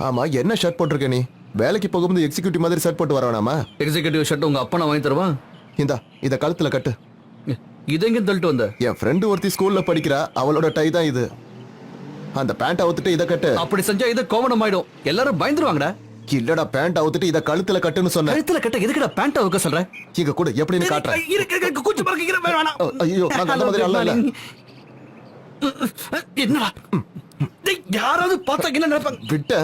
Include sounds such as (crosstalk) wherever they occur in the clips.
ஆமா என்ன ஷர்ட் போட்டிருக்க நீ? வேலைக்கு போகும்போது எக்ஸிக்யூட்டிவ் மாதிரி ஷர்ட் போட்டு வர வேணாமா எக்ஸிகூட்டிவ் ஷர்ட் உங்க அப்பா நான் வாங்கி தருவான் இந்தா இத கழுத்துல கட்டு. இது எங்க தள்ளிட்டு வந்த? என் ஃப்ரெண்டு ஒருத்தி ஸ்கூல்ல படிக்கிறா அவளோட டை தான் இது. அந்த பேண்ட் அவுத்துட்டு இத கட்டு. அப்படி செஞ்சா இது கோவணம் ஆயிடும் எல்லாரும் பயந்துருவாங்கடா. இல்லடா பேண்ட் அவுத்துட்டு இத கழுத்துல கட்டுன்னு சொன்னேன் கழுத்துல கட்ட எதுக்குடா பேண்ட் வைக்க சொல்ற? இங்க கூட எப்படின்னு காட்டுறேன். இருக்கு கூச்சு பறக்க ஐயோ நான் அந்த மாதிரி அல்ல இல்ல என்னடா? யாராவது பார்த்தா என்ன நினைப்பாங்க? விட்ட.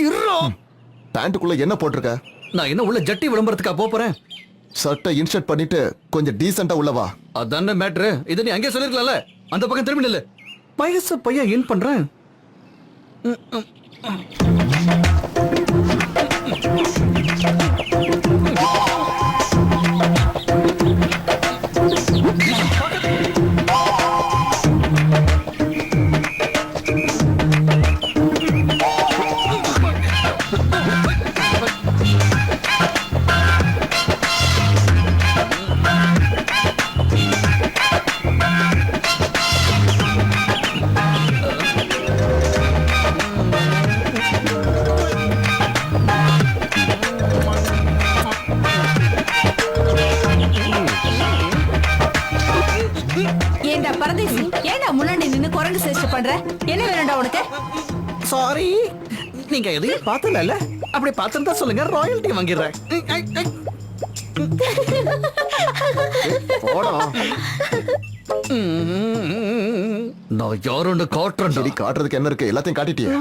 இருடா. பேண்ட்டுக்குள்ள என்ன போட்டிருக்க? நான் என்ன உள்ள ஜட்டி விளம்பரத்துக்கா போறேன்? ஷர்ட்டை இன்ஷர்ட் பண்ணிட்டு கொஞ்சம் டீசெண்டா உள்ள வா. அதானே மேட்ரு இதை நீ அங்கே சொல்லிருக்கலாம்ல? அந்த பக்கம் திரும்பி நில்லு. வயசு பையன் ஏன் பண்றேன்? ஏண்டா நீங்க எதையும் பார்த்தல அப்படி பார்த்துருந்தா சொல்லுங்க ராயல்ட்டி வாங்கிடுறேன். நான் யாருன்னு காட்டுறேன். சரி காட்டுறதுக்கு என்ன இருக்கு? எல்லாத்தையும் காட்டிட்டியே.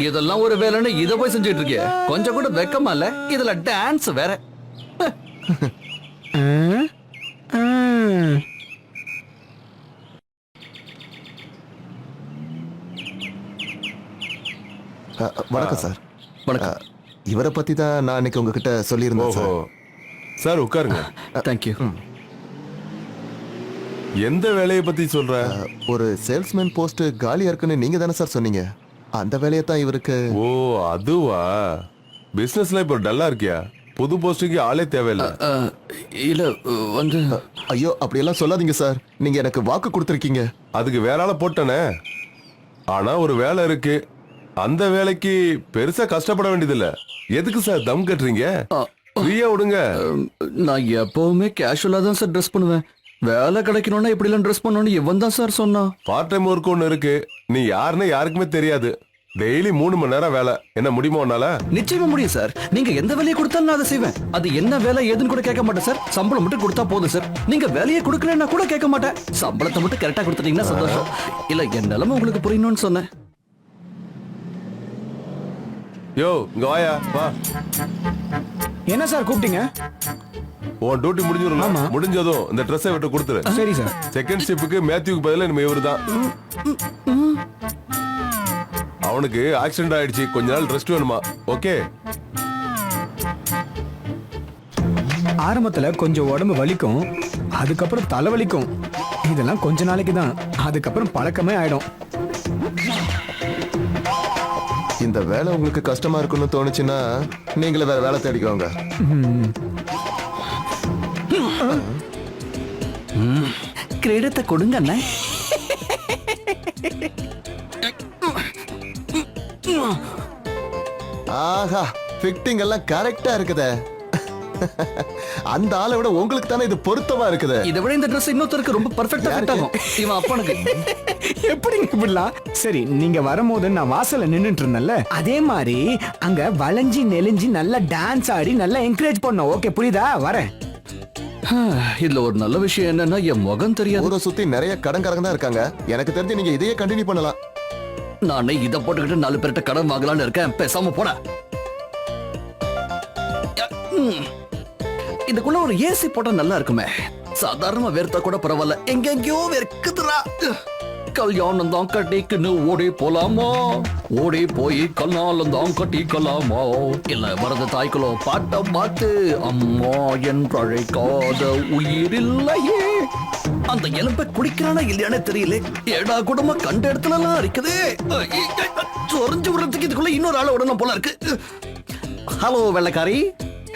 இதெல்லாம் ஒரு வேலைன்னு இதை போய் செஞ்சுட்டு இருக்கிய கொஞ்சம் கூட வெக்கமா இல்ல? இதுல டான்ஸ் வேற அ, அ, வணக்கம் சார். வணக்கம். இவரை பத்தி தான் நான் அன்னைக்கு உங்ககிட்ட சொல்லியிருந்தேன் ஓஹோ. சார். சார் உட்காருங்க. தேங்க்யூ எந்த வேலையை பத்தி சொல்ற? ஒரு சேல்ஸ்மேன் போஸ்ட் காலியா இருக்குன்னு நீங்க தானே சார் சொன்னீங்க. அந்த வேலையை தான் இவருக்கு ஓ அதுவா? பிசினஸ்ல இப்போ டல்லா இருக்கியா? புது போஸ்டுக்கு ஆளே தேவையில்ல. இல்ல வந்து ஐயோ அப்படியெல்லாம் சொல்லாதீங்க சார். நீங்க எனக்கு வாக்கு கொடுத்துருக்கீங்க. அதுக்கு வேற ஆளை போட்டனே. ஆனா ஒரு வேலை இருக்கு. அந்த வேலைக்கு பெருசா கஷ்டப்பட வேண்டியதில்ல. எதுக்கு சார் தம் கட்டுறீங்க? ஃப்ரீயா விடுங்க. நான் எப்பவுமே கேஷுவலா தான் சார் ட்ரெஸ் பண்ணுவேன். வேலை கிடைக்கணும்னா இப்படி எல்லாம் ட்ரெஸ் பண்ணணும்னு இவன் தான் சார் சொன்னான் பார்ட் டைம் ஒர்க் ஒன்று இருக்கு. நீ யாருன்னு யாருக்குமே தெரியாது. டெய்லி மூணு மணி நேரம் வேலை. என்ன முடியுமா உன்னால? நிச்சயமா முடியும் சார். நீங்க எந்த வேலையை கொடுத்தாலும் நான் அதை செய்வேன். அது என்ன வேலை ஏதுன்னு கூட கேட்க மாட்டேன் சார். சம்பளம் மட்டும் கொடுத்தா போதும் சார். நீங்க வேலையை கொடுக்கலன்னா கூட கேட்க மாட்டேன். சம்பளத்தை மட்டும் கரெக்டா கொடுத்துட்டீங்கன்னா சந்தோஷம். இல்ல என் நிலைமை உங்களுக்கு புரியணும்னு சொன்னேன். யோ இங்க வாயா வா. என்ன சார் கூப்பிட்டீங்க? உன் டியூட்டி முடிஞ்சிடும் முடிஞ்சதும் இந்த ட்ரெஸ்ஸை விட்டு கொடுத்துரு. சரி சார். செகண்ட் ஷிப்புக்கு மேத்யூக்கு பதிலா நம்ம இவரு தான். அவனுக்கு ஆக்சிடென்ட் ஆயிடுச்சு. கொஞ்ச நாள் ரெஸ்ட் வேணுமா? ஓகே ஆரம்பத்துல கொஞ்சம் உடம்பு வலிக்கும் அதுக்கப்புறம் தலைவலிக்கும் இதெல்லாம் கொஞ்ச நாளைக்கு தான் அதுக்கப்புறம் பழக்கமே ஆயிடும். இந்த வேலை உங்களுக்கு கஷ்டமா இருக்குன்னு தோணுச்சுன்னா நீங்களே வேற வேலை தேடிக்கோங்க. கிரீடத்தை கொடுங்க அண்ணே. ஆஹா ஃபிட்டிங் எல்லாம் கரெக்டா இருக்குதே. அந்த ஆளை விட உங்களுக்கு தானே இது பொருத்தமா இருக்குது. இதை விட இந்த Dress இன்னொருத்தருக்கு ரொம்ப பர்ஃபெக்ட்டா ஃபிட் ஆகும். இவன் அப்பனுக்கு. எப்படிங்க இப்படிலாம் சரி நீங்க வரும்போது நான் வாசல்ல நின்னுட்டு இருந்தேன்ல அதே மாதிரி அங்க வளைஞ்சி நெளிஞ்சி நல்லா டான்ஸ் ஆடி நல்லா என்கரேஜ் பண்ணோம். ஓகே புரியுதா? வரேன். இதுல ஒரு நல்ல விஷயம் என்னன்னா என் முகம் தெரியாது. ஊரை சுத்தி நிறைய கடன்காரங்க தான் இருக்காங்க. எனக்கு தெரிஞ்சு நீங்க இதையே கண்டினியூ பண்ணலாம். நானே இதை போட்டுக்கிட்டு நாலு பேர்கிட்ட கடன் வாங்கலாம்னு இருக்கேன். பேசாம போட. இதுக்குள்ள ஒரு ஏசி போட்டா நல்லா இருக்குமே. சாதாரணமா வேர்த்தா கூட பரவாயில்ல. எங்கெங்கயோ வேர்க்குதுடா கல்யாணம் தான் கட்டிக்குன்னு ஓடி போலாமா? ஓடி போய் கல்யாணம் தான் கட்டிக்கலாமா? இல்ல வரது தாய்க்குளோ பாட்ட பார்த்து அம்மா என்றழைக்காத உயிரில்லையே. அந்த எலும்பை குடிக்கிறானா இல்லையானே தெரியல. ஏடா குடும்பம் கண்ட இடத்துல எல்லாம் இருக்குது சொரிஞ்சு விடுறதுக்கு இதுக்குள்ள இன்னொரு ஆளை விடணும் போல இருக்கு. ஹலோ வெள்ளக்காரி.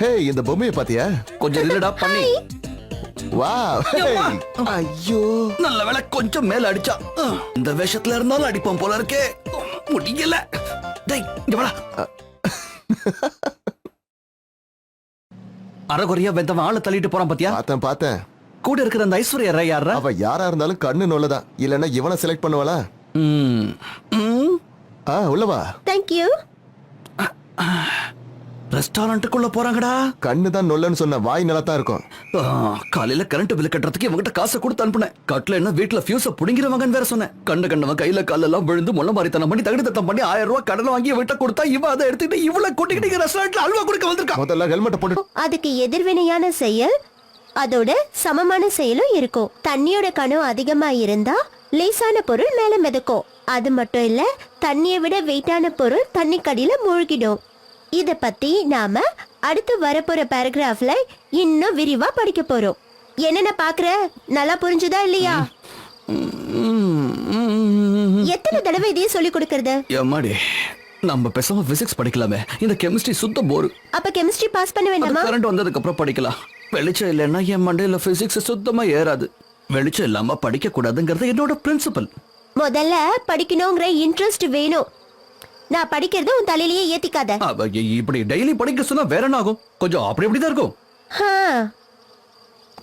ஹே இந்த பொம்மையை பாத்தியா கொஞ்சம் ரிலடா பண்ணி. வா ஐயோ நல்ல வேளை கொஞ்சம் மேல அடிச்சா. இந்த வேஷத்துல இருந்தாலும் அடிப்போம் போல இருக்கே. முடியல. டேய் இங்க வாடா. அறகுறையா வெந்தவன் ஆளை தள்ளிட்டு போறான் பாத்தியா? பார்த்தேன் பார்த்தேன். கூட இருக்கிற அந்த ஐஸ்வர்யா ராய் யாரா அவ யாரா இருந்தாலும் கண்ணு நொல்லதான் இல்லன்னா இவனை செலக்ட் பண்ணுவாளா? ம். ம். ஆ உள்ளவா தேங்க்யூ ரெஸ்டாரண்ட்டுக்குள்ள போறாங்கடா. கண்ணு தான் நொல்லன்னு சொன்ன வாய் நல்லா தான் இருக்கும். ஆ, காலையில கரண்ட் பில் கட்டுறதுக்கு இவங்கிட்ட காசை கொடுத்து அனுப்புனேன். கட்ல என்ன வீட்டுல ஃபியூஸ புடிங்கிறவங்கன்னு வேற சொன்னேன். கண்ட கண்டவன் கையில காலெல்லாம் விழுந்து முள்ள மாதிரித்தனம் பண்ணி தகுதி தத்தம் பண்ணி ஆயிரம் ரூபாய் கடன் வாங்கி வீட்டை கொடுத்தா இவ அதை எடுத்துக்கிட்டு இவ்வளவு கூட்டிக்கிட்டு ரெஸ்டாரண்ட்ல அல்வா கொடுக்க வந்திருக்கா முதல்ல ஹெல்மெட்டை போட்டு அதுக்கு எதிர்வினையான செயல் அதோட சமமான செயலும் இருக்கும். தண்ணியோட கணம் அதிகமா இருந்தா லேசான பொருள் மேல மிதக்கும். அது மட்டும் இல்ல தண்ணியை விட வெயிட்டான பொருள் தண்ணி கடியில மூழ்கிடும். இத பத்தி நாம அடுத்து வரப்போற பேராகிராஃப்ல இன்னும் விரிவா படிக்க போறோம். என்னென்ன பாக்குற? நல்லா புரிஞ்சுதா இல்லையா? எத்தனை தடவை இதையும் சொல்லி கொடுக்கறது? எம்மாடி நம்ம பேசாம பிசிக்ஸ் படிக்கலாமே. இந்த கெமிஸ்ட்ரி சுத்த போரு அப்ப கெமிஸ்ட்ரி பாஸ் பண்ண வேண்டாமா? கரண்ட் வந்ததுக்கு அப்புறம் படிக்கலாம். வெளிச்சம் இல்லைன்னா என் மண்டையில பிசிக்ஸ் சுத்தமா ஏறாது. வெளிச்சம் இல்லாம படிக்க கூடாதுங்கிறது என்னோட பிரின்சிபல் முதல்ல படிக்கணுங்கிற இன்ட்ரெஸ்ட் வேணும். நான் படிக்கிறத உன் தலையிலேயே ஏத்திக்காத. இப்படி டெய்லி படிக்க சொன்னா வேற என்ன ஆகும்? கொஞ்சம் அப்படி இப்படிதான் இருக்கும். ஹா.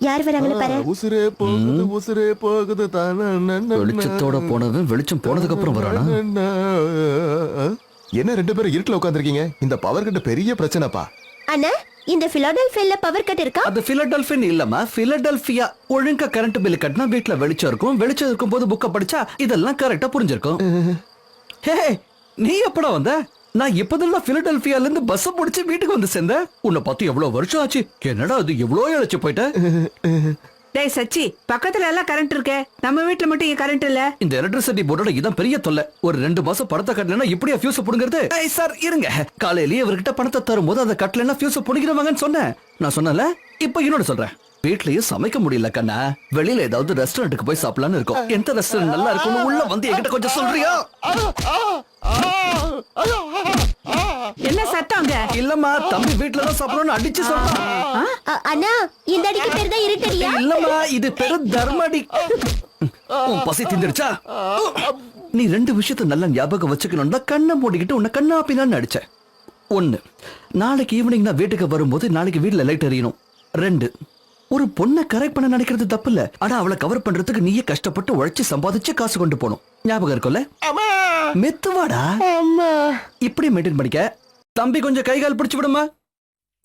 யார் வராங்கன்னு பாரு. உசுரே போகுது உசுரே போகுது தான வெளிச்சத்தோட போனவன் வெளிச்சம் போனதுக்கு அப்புறம் வரானா? என்ன ரெண்டு பேரும் இருட்டுல உட்காந்துருக்கீங்க இந்த பவர் கட்ட பெரிய பிரச்சனைப்பா. அண்ணா இந்த பிலோடெல்பியால பவர் கட் இருக்கா? அது பிலடெல்பியன் இல்லம்மா. பிலடெல்பியா ஒழுங்கா கரண்ட் பில் கட்டினா வீட்ல வெளிச்சம் இருக்கும். வெளிச்சம் இருக்கும் போது புக்க படிச்சா இதெல்லாம் கரெக்டா புரிஞ்சிருக்கும். ஹே நீ எப்படா வந்த? நான் இப்பதான் பிலடெல்பியால இருந்து பஸ் பிடிச்சு வீட்டுக்கு வந்து சேர்ந்தேன் உன்னை பார்த்து எவ்வளவு வருஷம் ஆச்சு? என்னடா அது எவ்வளவு இழைச்சு போயிட்ட? டேய் சச்சி பக்கத்துல எல்லாம் கரண்ட் இருக்கே. நம்ம வீட்ல மட்டும் ஏன் கரண்ட் இல்ல. இந்த எலக்ட்ரிசிட்டி போர்டோட இதான் பெரிய தொல்லை. ஒரு ரெண்டு மாசம் பணத்தை கட்டலன்னா இப்படியா ஃபியூஸ் புடுங்கிறது? ஏய் சார் இருங்க. காலையிலேயே இவர்கிட்ட பணத்தை தரும்போது அதை கட்டலன்னா ஃபியூஸ் புடுங்கிறவங்கன்னு சொன்னேன். நான் சொன்னல இப்போ இன்னொன்னு சொல்றேன். வீட்லயும் சமைக்க முடியல கண்ணா. வெளியில ஏதாவது ரெஸ்டாரண்ட்டுக்கு போய் சாப்பிடலாம்னு இருக்கோம். எந்த ரெஸ்டாரண்ட் நல்லா இருக்கும்னு உள்ள வந்து என்கிட்ட கொஞ்சம் சொல்றியா? என்ன சத்தம் இல்லம்மா தம்பி வீட்ல தான் சாப்பிடணும்னு அடிச்சு சொல்றான். அண்ணா இந்த அடிக்கு பேர் தான் இருட்டடியா? இல்லம்மா இது பெரு தர்மடி. உன் பசி திந்துடுச்சா நீ ரெண்டு விஷயத்த நல்லா ஞாபகம் வச்சுக்கணும்னா கண்ணை மூடிக்கிட்டு உன்னை கண்ணா பின்னான்னு அடிச்ச ஒண்ணு நாளைக்கு ஈவினிங் நான் வீட்டுக்கு வரும்போது நாளைக்கு வீட்ல லைட் எரியணும். ரெண்டு ஒரு பொண்ணை கரெக்ட் பண்ண நினைக்கிறது தப்பு இல்ல. ஆனா அவளை கவர் பண்றதுக்கு நீயே கஷ்டப்பட்டு உழைச்சு சம்பாதிச்சு காசு கொண்டு போகணும். ஞாபகம் இருக்கும்ல? மெத்துவாடா? இப்படி மெயின்டைன் பண்ணிக்க. தம்பி கொஞ்சம் கை கால் பிடிச்சு விடுமா?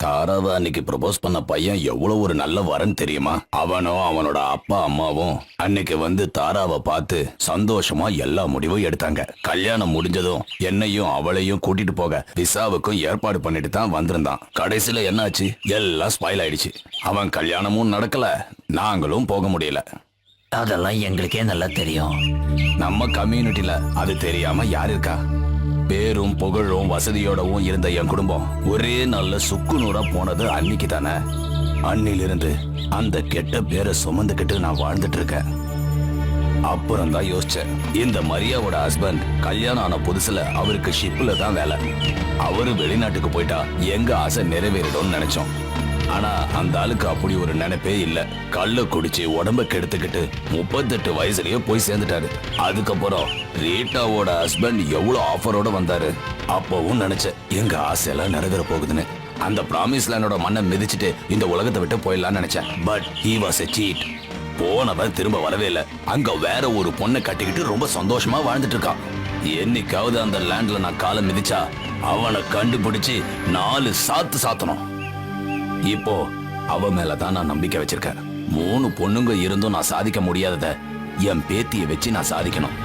தாராவை அன்னைக்கு ப்ரொபோஸ் பண்ண பையன் எவ்வளவு ஒரு நல்ல வரன் தெரியுமா? அவனும் அவனோட அப்பா அம்மாவும் அன்னைக்கு வந்து தாராவை பார்த்து சந்தோஷமா எல்லா முடிவும் எடுத்தாங்க. கல்யாணம் முடிஞ்சதும் என்னையும் அவளையும் கூட்டிட்டு போக விசாவுக்கும் ஏற்பாடு பண்ணிட்டு தான் வந்திருந்தான். கடைசியில என்னாச்சு? எல்லாம் ஸ்பாயில் ஆயிடுச்சு. அவன் கல்யாணமும் நடக்கல. நாங்களும் போக முடியல. அதெல்லாம் எங்களுக்கே நல்லா தெரியும். நம்ம கம்யூனிட்டில அது தெரியாம யார் இருக்கா? பேரும் புகழும் வசதியோடவும் இருந்த என் குடும்பம் ஒரே நல்ல சுக்குநூறா போனது அன்னைக்கு தானே. அன்னிலிருந்து அந்த கெட்ட பேரை சுமந்துக்கிட்டு நான் வாழ்ந்துட்டு இருக்கேன். அப்புறம் தான் யோசிச்சேன் இந்த மரியாவோட ஹஸ்பண்ட் கல்யாணம் ஆன புதுசுல அவருக்கு ஷிப்ல தான் வேலை. அவரு வெளிநாட்டுக்கு போயிட்டா எங்க ஆசை நிறைவேறிடும்னு நினைச்சோம். ஆனா அந்த ஆளுக்கு அப்படி ஒரு நினைப்பே இல்ல. கல்ல குடிச்சு உடம்ப கெடுத்துக்கிட்டு முப்பத்தெட்டு வயசுலயே போய் சேர்ந்துட்டாரு. அதுக்கப்புறம் ரீட்டாவோட ஹஸ்பண்ட் எவ்வளவு ஆஃபரோட வந்தாரு? அப்பவும் நினைச்சேன் எங்க ஆசையெல்லாம் நிறைவேற போகுதுன்னு. அந்த ப்ராமிஸ் லேண்டோட மண்ணை மிதிச்சிட்டு இந்த உலகத்தை விட்டு போயிடலாம்னு நினைச்சேன். But he was a cheat போனவன் திரும்ப வரவே இல்ல. அங்க வேற ஒரு பொண்ணை கட்டிக்கிட்டு ரொம்ப சந்தோஷமா வாழ்ந்துட்டு இருக்கான். என்னைக்காவது அந்த லேண்ட்ல நான் காலை மிதிச்சா அவனை கண்டுபிடிச்சு நாலு சாத்து சாத்தணும். இப்போ அவ மேல தான் நான் நம்பிக்கை வச்சிருக்கேன். மூணு பொண்ணுங்க இருந்தும் நான் சாதிக்க முடியாதத என் பேத்தியை வச்சு நான் சாதிக்கணும்.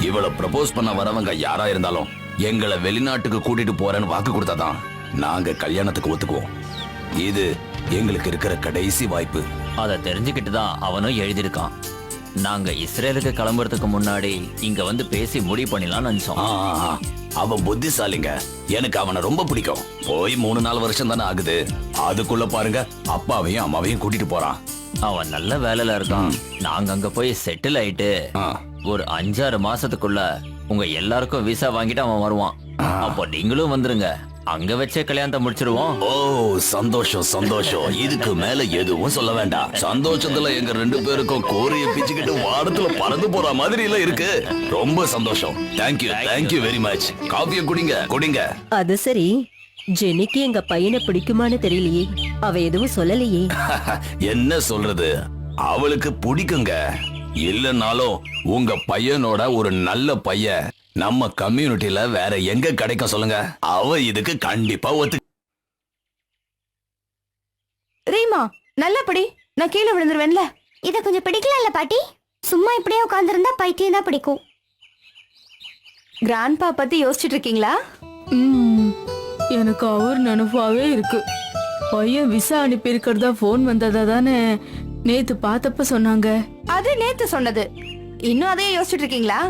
இவளை ப்ரப்போஸ் பண்ண வரவங்க யாரா இருந்தாலும் எங்களை வெளிநாட்டுக்கு கூட்டிட்டு போறேன்னு வாக்கு கொடுத்தாதான் நாங்க கல்யாணத்துக்கு ஒத்துக்குவோம். இது எங்களுக்கு இருக்கிற கடைசி வாய்ப்பு. அதை தெரிஞ்சுக்கிட்டு தான் அவனும் எழுதியிருக்கான். நாங்க இஸ்ரேலுக்கு கிளம்புறதுக்கு முன்னாடி இங்க வந்து பேசி முடிவு பண்ணலாம்னு நினைச்சோம். ஆ, ஆ, ஆ. அவன் புத்திசாலிங்க. எனக்கு அவனை ரொம்ப பிடிக்கும். போய் மூணு நாலு வருஷம் தானே ஆகுது. அதுக்குள்ள பாருங்க அப்பாவையும் அம்மாவையும் கூட்டிட்டு போறான். அவன் நல்ல வேலையில இருக்கான். நாங்க அங்க போய் செட்டில் ஆயிட்டு ஆ. ஒரு அஞ்சாறு மாசத்துக்குள்ள உங்க எல்லாருக்கும் விசா வாங்கிட்டு அவன் வருவான். அப்போ நீங்களும் வந்துருங்க. அங்க வச்சே கல்யாணத்தை முடிச்சிருவோம். ஓ சந்தோஷம் சந்தோஷம். இதுக்கு மேல எதுவும் சொல்ல வேண்டாம். சந்தோஷத்துல எங்க ரெண்டு பேருக்கும் கோரிய பிச்சுக்கிட்டு வாரத்துல பறந்து போற மாதிரி எல்லாம் இருக்கு. ரொம்ப சந்தோஷம். Thank you thank you very much காஃபிய குடிங்க குடிங்க. அது சரி. ஜெனிக்கு எங்க பையனை பிடிக்குமான்னு தெரியலையே. அவ எதுவும் சொல்லலையே. (laughs) என்ன சொல்றது? அவளுக்கு பிடிக்குங்க. இல்லனாலும் உங்க பையனோட ஒரு நல்ல பையன். நம்ம கம்யூனிட்டில வேற எங்க கிடைக்கும் சொல்லுங்க. அவ இதுக்கு கண்டிப்பா ஒத்து ரீமா நல்லபடி நான் கீழே விழுந்துருவேன்ல. இத கொஞ்சம் பிடிக்கல பாட்டி? சும்மா இப்படியே உட்கார்ந்திருந்தா பைத்தியம் தான் பிடிக்கும். கிராண்ட்பா பத்தி யோசிச்சுட்டு இருக்கீங்களா? ம், எனக்கு அவர் நினைப்பாவே இருக்கு. பையன் விசா அனுப்பி இருக்கிறதா போன் வந்ததா தானே நேத்து பார்த்தப்ப சொன்னாங்க. அது நேத்து சொன்னது. இன்னும் அதையே யோசிச்சுட்டு இருக்கீங்களா?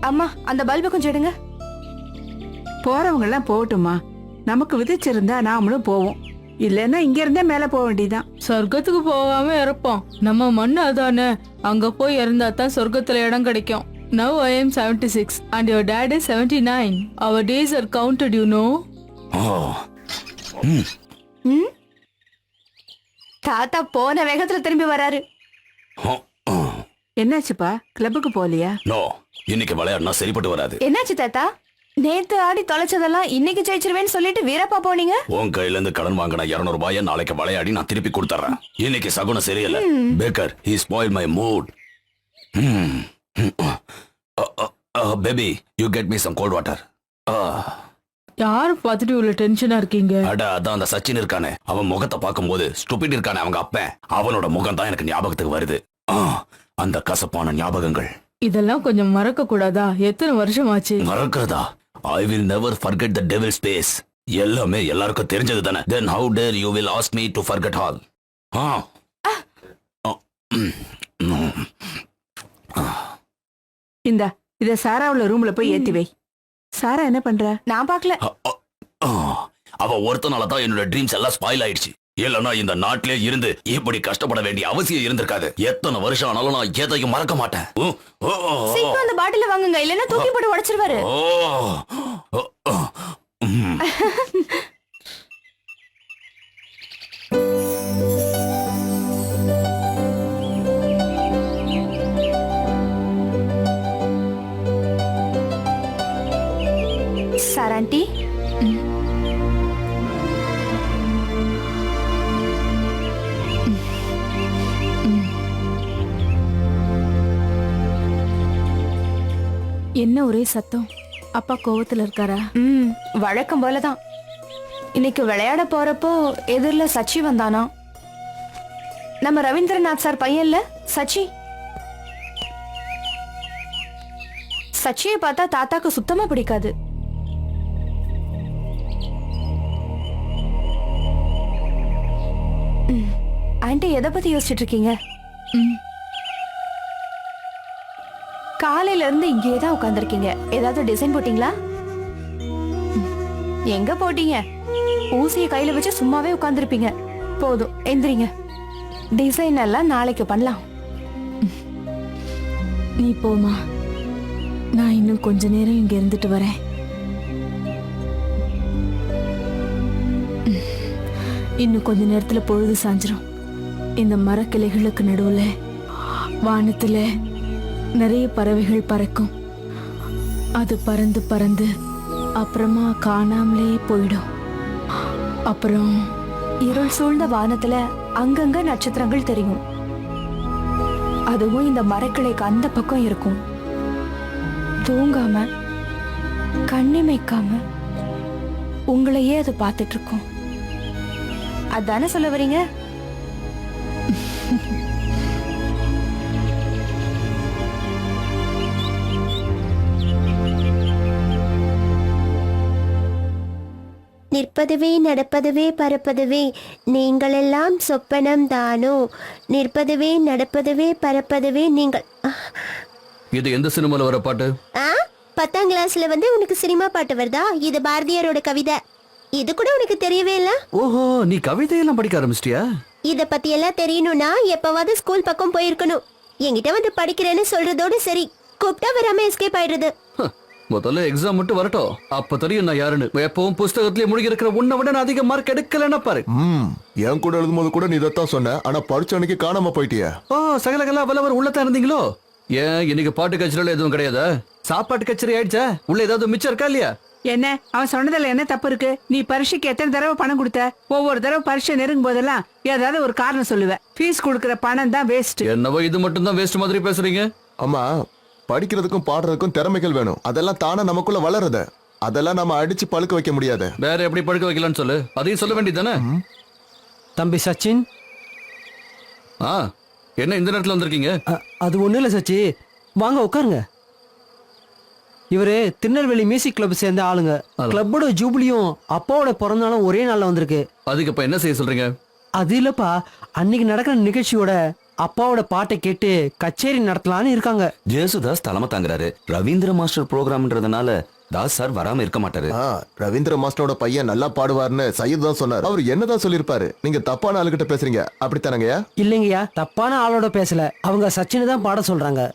அம்மா அந்த பல்பை கொஞ்சம் எடுங்க. போறவங்க எல்லாம் போகட்டுமா நமக்கு விதிச்சிருந்தா நாமளும் போவோம். இல்லைன்னா இங்க இருந்தே மேல போக வேண்டியதுதான். சொர்க்கத்துக்கு போகாம இறப்போம். நம்ம மண்ணு அதானே? அங்க போய் இறந்தா தான் சொர்க்கத்துல இடம் கிடைக்கும். Now I am seventy six and your date is seventy nine our days are counted you know? தாத்தா போன வேகத்துல திரும்பி வராரு. என்னாச்சுப்பா? கிளப்புக்கு போகலையா? நோ இன்னைக்கு விளையாடினா சரிப்பட்டு வராது. என்னாச்சு தாத்தா? நேத்து ஆடி தொலைச்சதெல்லாம் இன்னைக்கு ஜெயிச்சிருவேன்னு சொல்லிட்டு வீரப்பா போனீங்க? உன் கையில இருந்து கடன் வாங்கின இருநூறு ரூபாய நாளைக்கு விளையாடி நான் திருப்பி கொடுத்துறேன் இன்னைக்கு சகுனம் சரியில்லை. Bugger he spoil my. Mood baby you get me some cold water யார் பார்த்துட்டு இவ்வளவு டென்ஷனா இருக்கீங்க? அட அதான் அந்த சச்சின் இருக்கானே. அவன் முகத்தை பார்க்கும்போது ஸ்டூபிட் இருக்கானே அவங்க அப்பன். அவனோட முகம் தான் எனக்கு ஞாபகத்துக்கு வருது. அந்த கசப்பான ஞாபகங்கள். இதெல்லாம் கொஞ்சம் மறக்க கூடாதா எத்தனை வருஷம் ஆச்சு மறக்கிறதா? I will never forget the devil space எல்லாமே எல்லாருக்கும் தெரிஞ்சது தானே. Then how dare you will ask me to forget all ah. Ah, hmm, hmm. இந்த இத சாராவுல ரூம்ல போய் ஏத்தி வை. சாரா என்ன பண்ற? நான் பார்க்கல. அவ ஒருத்தனால தான் என்னோட ட்ரீம்ஸ் எல்லாம் ஸ்பாயில் ஆயிடுச்சு. இல்லனா இந்த நாட்டிலே இருந்து இப்படி கஷ்டப்பட வேண்டிய அவசியம் இருந்திருக்காது. எத்தனை வருஷம் ஆனாலும் நான் எதையும் மறக்க மாட்டேன். சீக்கிரம் அந்த பாட்டில வாங்குங்க இல்லைன்னா தூக்கி போட்டு உடைச்சிருவாரு. ஓ, (laughs) ஒரே சத்தம். அப்பா கோவத்துல இருக்காரா? ம் வழக்கம் போலதான். இன்னைக்கு விளையாட போறப்போ எதிரில சச்சி வந்தானா? நம்ம ரவீந்திரநாத் சார் பையன்ல சச்சி? சச்சியை பார்த்தா தாத்தாக்கு சுத்தமா பிடிக்காது. ம், ஆண்டி எதை பத்தி யோசிச்சுட்டு இருக்கீங்க? காலையில இருந்து இங்கே தான் உட்காந்துருக்கீங்க ஏதாவது டிசைன் போட்டீங்களா? எங்க போட்டீங்க? ஊசியை கையில வச்சு சும்மாவே உட்காந்துருப்பீங்க போதும் எந்திரிங்க. டிசைன் எல்லாம் நாளைக்கு பண்ணலாம். நீ போமா நான் இன்னும் கொஞ்ச நேரம் இங்க இருந்துட்டு வரேன். இன்னும் கொஞ்ச நேரத்துல பொழுது சாஞ்சிரும். இந்த மரக்கிளைகளுக்கு நடுவுல வானத்துல நிறைய பறவைகள் பறக்கும். அது பறந்து பறந்து அப்புறமா காணாமலே போயிடும். அப்புறம் இருள் சூழ்ந்த வானத்துல அங்கங்க நட்சத்திரங்கள் தெரியும். அதுவும் இந்த மரக்கிளைக்கு அந்த பக்கம் இருக்கும். தூங்காம கண்ணிமைக்காம உங்களையே அது பார்த்துட்டு இருக்கும். அதானே சொல்ல வரீங்க? நிற்பதுவே நடப்பதுவே பறப்பதுவே நீங்களெல்லாம் சொப்பனம் தானோ? நிற்பதுவே நடப்பதுவே பறப்பதுவே நீங்கள். இது எந்த சினிமால வர பாட்டு? பத்தாம் கிளாஸ்ல வந்து உனக்கு சினிமா பாட்டு வருதா? இது பாரதியாரோட கவிதை. இது கூட உனக்கு தெரியவே இல்ல? ஓஹோ நீ கவிதையெல்லாம் படிக்க ஆரம்பிச்சிட்டியா? இத பத்தி எல்லாம் தெரியணும்னா எப்பவாவது ஸ்கூல் பக்கம் போயிருக்கணும். என்கிட்ட வந்து படிக்கிறேன்னு சொல்றதோட சரி. கூப்பிட்டா வராம எஸ்கேப் ஆயிடுறது. முதல்ல எக்ஸாம் மட்டும் வரட்டும். அப்ப தெரியும் நான் யாருன்னு. எப்பவும் புஸ்தகத்திலேயே முழுகி இருக்கிற உன்னை விட நான் அதிக மார்க் எடுக்கலன்னா பாரு. ம் என் கூட எழுதும்போது கூட நீ இதைத்தான் சொன்ன. ஆனா படிச்ச அன்னைக்கு காணாம போயிட்டிய. ஓ சகலகலா வல்லவர் உள்ளதான் இருந்தீங்களோ? ஏன் இன்னைக்கு பாட்டு கச்சேரியில எதுவும் கிடையாதா? சாப்பாட்டு கச்சேரி ஆயிடுச்சா? உள்ள ஏதாவது மிச்சம் இருக்கா இல்லையா? என்ன அவன் சொன்னதுல என்ன தப்பு இருக்கு? நீ பரீட்சைக்கு எத்தனை தடவை பணம் கொடுத்த? ஒவ்வொரு தடவை பரீட்சை நெருங்கும் போதெல்லாம் ஏதாவது ஒரு காரணம் சொல்லுவ. ஃபீஸ் கொடுக்கற பணம் தான் வேஸ்ட் என்னவோ இது மட்டும் தான் வேஸ்ட் மாதிரி பேசுறீங்க? ஆமா படிக்கிறதுக்கும் பாடுறதுக்கும் திறமைகள் வேணும். அதெல்லாம் தானே நமக்குள்ள வளருது. அதெல்லாம் நம்ம அடிச்சு பழுக்க வைக்க முடியாது. வேற எப்படி படுக்க வைக்கலாம்னு சொல்லு? அதையும் சொல்ல வேண்டியதானே தம்பி சச்சின்? ஆ என்ன இந்த நேரத்துல வந்திருக்கீங்க? அ- அது ஒண்ணும் இல்ல சச்சி. வாங்க உட்காருங்க. இவரு திருநெல்வேலி மியூசிக் கிளப் சேர்ந்த ஆளுங்க. கிளப்போட ஜூபிலியும் அப்பாவோட பிறந்தாலும் ஒரே நாள்ல வந்திருக்கு. அதுக்கு இப்ப என்ன செய்ய சொல்றீங்க? அது இல்லப்பா. அன்னைக்கு நடக்கிற நிகழ்ச்சியோட அப்பாவோட பாட்டை கேட்டு கச்சேரி நடத்தலான்னு இருக்காங்க. ஜேசுதாஸ் தலைமை தாங்குறாரு. ரவீந்திர மாஸ்டர் ப்ரோக்ராம்ன்றதுனால தாஸ் சார் வராம இருக்க மாட்டாரு. ரவீந்திர மாஸ்டரோட பையன் நல்லா பாடுவார்னு சையத் தான் சொன்னார். அவர் என்னதான் சொல்லிருப்பாரு நீங்க தப்பான ஆளுகிட்ட பேசுறீங்க. அப்படித்தானங்கய்யா? இல்லைங்கய்யா தப்பான ஆளோட பேசல. அவங்க சச்சினை தான் பாட சொல்றாங்க.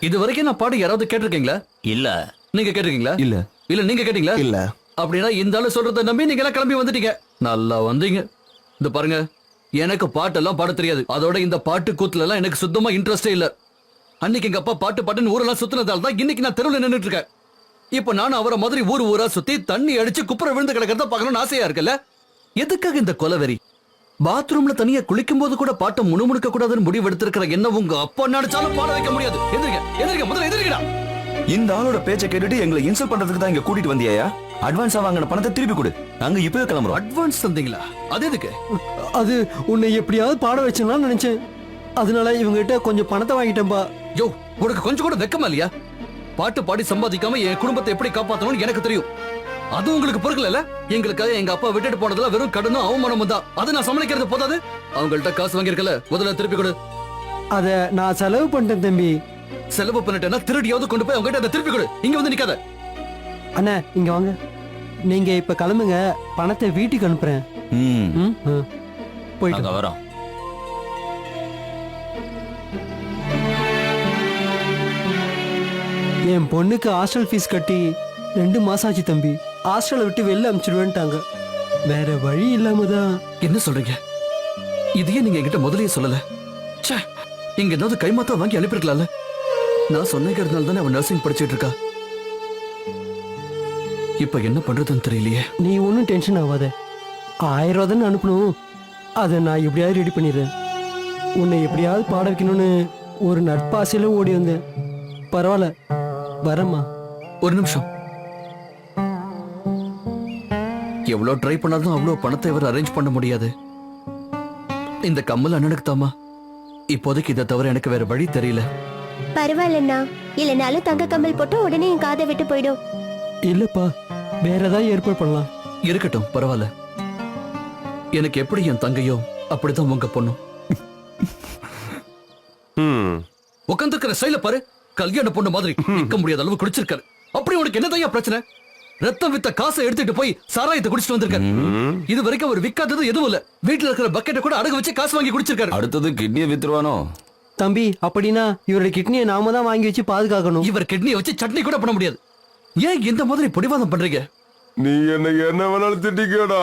இது வரைக்கும் நான் பாடு யாராவது கேட்டிருக்கீங்களா? இல்ல. நீங்க கேட்டிருக்கீங்களா? இல்ல. இல்ல நீங்க கேட்டீங்களா? இல்ல. அப்படின்னா இந்த ஆளு சொல்றத நம்பி நீங்க எல்லாம் கிளம்பி வந்துட்டீங்க. நல்லா வந்தீங்க. இந்த பாருங்க எனக்கு பாட்டெல்லாம் பாட தெரியாது. அதோட இந்த பாட்டு கூத்துல எல்லாம் எனக்கு சுத்தமா இன்ட்ரெஸ்டே இல்ல. அன்னைக்கு எங்க அப்பா பாட்டு பாட்டுன்னு ஊரெல்லாம் சுத்தினதால தான் இன்னைக்கு நான் தெருவில் நின்றுட்டு இருக்கேன் இப்ப நானும் அவரை மாதிரி ஊர் ஊரா சுத்தி தண்ணி அடிச்சு குப்புற விழுந்து கிடக்கிறத பாக்கணும்னு ஆசையா இருக்குல்ல? எதுக்காக இந்த கொலவெறி பாத்ரூம்ல தனியா குளிக்கும் போது கூட பாட்டை முணுமுணுக்க கூடாதுன்னு முடிவு எடுத்திருக்கிற என்ன உங்க அப்பா நினைச்சாலும் பாட வைக்க முடியாது. எதிர்க்க எதிர்க்க முதல்ல எதிர்க்கடா இந்த ஆளோட பேச்சை கேட்டுட்டு எங்களை இன்சல்ட் பண்றதுக்கு தான் இங்க கூட்டிட்டு வந்தியா அட்வான்ஸா வாங்கின பணத்தை திருப்பி கொடு. நாங்க இப்பவே கிளம்புறோம். அட்வான்ஸ் தந்தீங்களா? அது எதுக்கு? அது உன்னை எப்படியாவது பாட வச்சிடலாம்னு நினைச்சேன். அதனால இவங்ககிட்ட கொஞ்சம் பணத்தை வாங்கிட்டேன்பா. யோ உனக்கு கொஞ்சம் கூட வெக்கமா இல்லையா? பாட்டு பாடி சம்பாதிக்காம என் குடும்பத்தை எப்படி காப்பாத்தணும்னு எனக்கு தெரியும். அது உங்களுக்கு பொறுக்கல எங்களுக்காக எங்க அப்பா விட்டுட்டு போனதுல வெறும் கடனும் அவமானமும் தான். அதை நான் சமாளிக்கிறது போதாது? அவங்கள்ட்ட காசு வாங்கியிருக்கல முதல்ல திருப்பி கொடு. அத நான் செலவு பண்ணிட்டேன் தம்பி. செலவு பண்ணிட்டேன்னா திருடியாவது கொண்டு போய் அவங்ககிட்ட அதை திருப்பி கொடு. இங்க வந்து நிக்காத. அண்ணா இங்க வாங்க. நீங்க இப்ப கிளம்புங்க. பணத்தை வீட்டுக்கு அனுப்புறேன். ம். ம்? ஆ. போயிட்டு நாங்க வரோம். என் பொண்ணுக்கு ஹாஸ்டல் ஃபீஸ் கட்டி ரெண்டு மாசம் ஆச்சு தம்பி. ஹாஸ்டலை விட்டு வெளில அனுப்பிச்சிடுவேன்ட்டாங்க. வேற வழி இல்லாம தான். என்ன சொல்றீங்க? இதையே நீங்க என்கிட்ட முதல்லயே சொல்லல. ச்சே இங்க ஏதாவது கைமாத்தா வாங்கி அனுப்பிருக்கலாம்ல நான் சொன்னேங்கிறதுனால தானே அவன் நர்சிங் படிச்சிட்டு இருக்கா இப்ப என்ன பண்றதுன்னு தெரியலையே. நீ ஒன்றும் டென்ஷன் ஆகாத ஆயிரம் ரூபா தானே அனுப்பணும். அதை நான் எப்படியாவது ரெடி பண்ணிடுறேன். உன்னை எப்படியாவது பாட வைக்கணும்னு ஒரு நட்பாசையில ஓடி வந்தேன். பரவாயில்ல. வரேம்மா. ஒரு நிமிஷம். எவ்வளவு ட்ரை பண்ணாலும் அவ்வளவு பணத்தை இவர் அரேஞ்ச் பண்ண முடியாது. இந்த கம்மல் அண்ணனுக்கு தாமா இப்போதைக்கு இதை தவிர எனக்கு வேற வழி தெரியல. பரவாயில்லண்ணா. இல்லைனாலும் தங்க கம்பல் போட்டு உடனே என் காதை விட்டு போயிடும் இல்லப்பா வேற ஏதாவது ஏற்பாடு பண்ணலாம். இருக்கட்டும் பரவாயில்ல. எனக்கு எப்படி என் தங்கையோ அப்படிதான் உங்க பொண்ணும் உட்காந்துருக்கிற ஸ்டைல பாரு கல்யாண பொண்ணு மாதிரி நிக்க முடியாத அளவு குடிச்சிருக்காரு. அப்படி உனக்கு என்னதையா பிரச்சனை? ரத்தம் வித்த காசை எடுத்துட்டு போய் சாராயத்தை குடிச்சிட்டு வந்திருக்காரு. இது வரைக்கும் அவர் விக்காதது எதுவும் இல்ல. வீட்டுல இருக்கிற பக்கெட்டை கூட அடகு வச்சு காசு வாங்கி குடிச்சிருக்காரு. அடுத்தது கிட்னியை வித்துருவானோ? தம்பி அப்படின்னா இவரோட கிட்னியை நாம தான் வாங்கி வச்சு பாதுகாக்கணும். இவர் கிட்னியை வச்சு சட்னி கூட பண்ண முடியாது. ஏன் இந்த மாதிரி பிடிவாதம் பண்றீங்க? நீ என்ன என்ன வேணாலும் திட்டிக்கடா.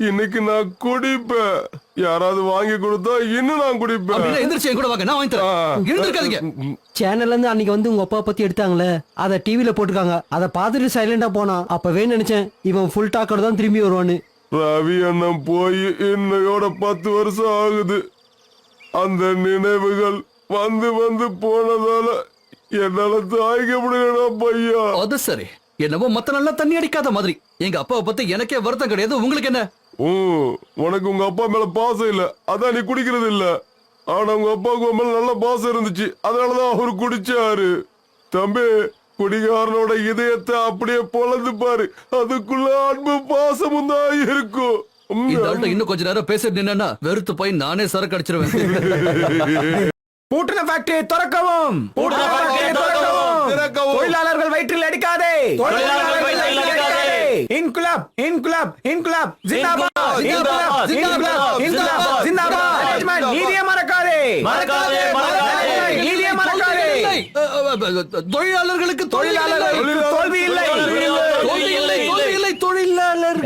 இன்னைக்கு நான் குடிப்பேன். யாராவது வாங்கி கொடுத்தா இன்னும் நான் குடிப்பேன். அப்படின்னா எந்திரிச்சு என் கூட வாங்க நான் வாங்கி தரேன். எழுந்திருக்காதீங்க. சேனல்ல இருந்து அன்னைக்கு வந்து உங்க அப்பா பத்தி எடுத்தாங்களே அதை டிவில போட்டிருக்காங்க. அதை பார்த்துட்டு சைலண்டா போனான் அப்பவே நினைச்சேன் இவன் ஃபுல் டாக்கர் தான் திரும்பி வருவான்னு. ரவி அண்ணன் போய் இன்னையோட பத்து வருஷம் ஆகுது. அந்த நினைவுகள் வந்து வந்து போனதால என்னால தாய்க்க முடியலடா பையா. அது சரி. என்னவோ மத்த நல்லா தண்ணி அடிக்காத மாதிரி. எங்க அப்பாவை பத்தி எனக்கே வருத்தம் கிடையாது. உங்களுக்கு என்ன? ம், உனக்கு உங்க அப்பா மேல பாசம் இல்ல. அதான் நீ குடிக்கிறது இல்ல. ஆனா உங்க அப்பாவுக்கு உன் மேல நல்ல பாசம் இருந்துச்சு. அதனாலதான் அவரு குடிச்சாரு. தம்பி குடிகாரனோட இதயத்தை அப்படியே பொழந்து பாரு. அதுக்குள்ள அன்பு பாசமும் தான் இருக்கும். இந்த ஆள்கிட்ட இன்னும் கொஞ்ச நேரம் பேசிட்டு நின்னா வெறுத்து போய் நானே சரக்கு அடிச்சிருவேன். பூட்டின ஃபேக்டரி திறக்கவும். திறக்கவும். தொழிலாளர்கள் வயிற்றில் அடிக்காதே. இன்குலாப் இன்குலாப் இன்குலாப். ஜிந்தாபாத் நீதியை மறக்காதே. மறக்காதே, மறக்காதே. நீதியை மறக்காதே. தொழிலாளர்களுக்கு தொழிலாளர்களுக்கு தோல்வி இல்லை. தோல்வி இல்லை. தோல்வி இல்லை. தொழிலாளர்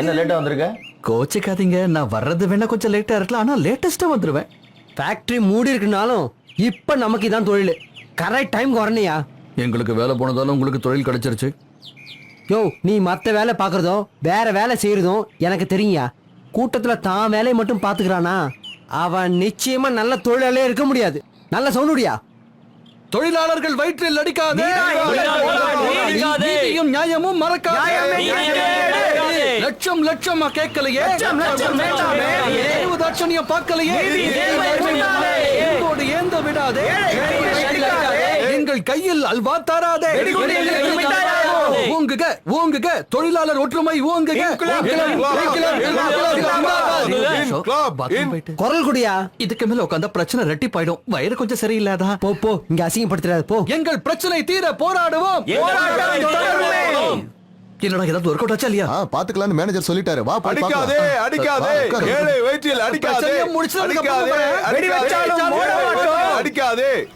என்ன லேட்டா வந்திருக்க? கோச்சிக்காதீங்க நான் வர்றது வேணா கொஞ்சம் லேட்டா இருக்கலாம் ஆனா லேட்டஸ்டா வந்துருவேன். ஃபேக்டரி மூடி இருக்குனாலும் இப்ப நமக்கு இதான் தொழில். கரெக்ட் டைம்க்கு வரணையா எங்களுக்கு வேலை போனதால உங்களுக்கு தொழில் கிடைச்சிருச்சு. யோ நீ மத்த வேலை பார்க்கறதும் வேற வேலை செய்யறதும் எனக்கு தெரியுயா கூட்டத்துல தான் வேலையை மட்டும் பாத்துக்கிறானா அவன் நிச்சயமா நல்ல தொழிலாளே இருக்க முடியாது. நல்ல சவுண்டுடியா தொழிலாளர்கள் வயிற்றில் அடிக்காதே. நீதியும் நியாயமும் மறக்காதே. லட்சம் லட்சமா கேட்கலையே? தாட்சணியம் பார்க்கலையே. என்போடு ஏந்த விடாதே. எங்கள் கையில் அல்வா தாராதே. ஓங்குக ஓங்குக. தொழிலாளர் ஒற்றுமை ஓங்குக. குரல் குடியா? இதுக்கு மேல உட்காந்தா பிரச்சனை ரெட்டிப்பாயிடும். வயிறு கொஞ்சம் சரியில்லாதா? போ போ. இங்க அசிங்கப்படுத்துறாது போ. எங்கள் பிரச்சனை தீர போராடுவோம். என்னடா ஏதாவது ஒர்க் அவுட் ஆச்சா இல்லையா? ஆ பாத்துக்கலாம்னு மேனேஜர் சொல்லிட்டாரு. வா போய் அடிக்காதே. அடிக்காதே. ஏழை வயிற்றில் அடிக்காதே. முடிச்சதுக்கு அப்புறம். அடிக்காதே.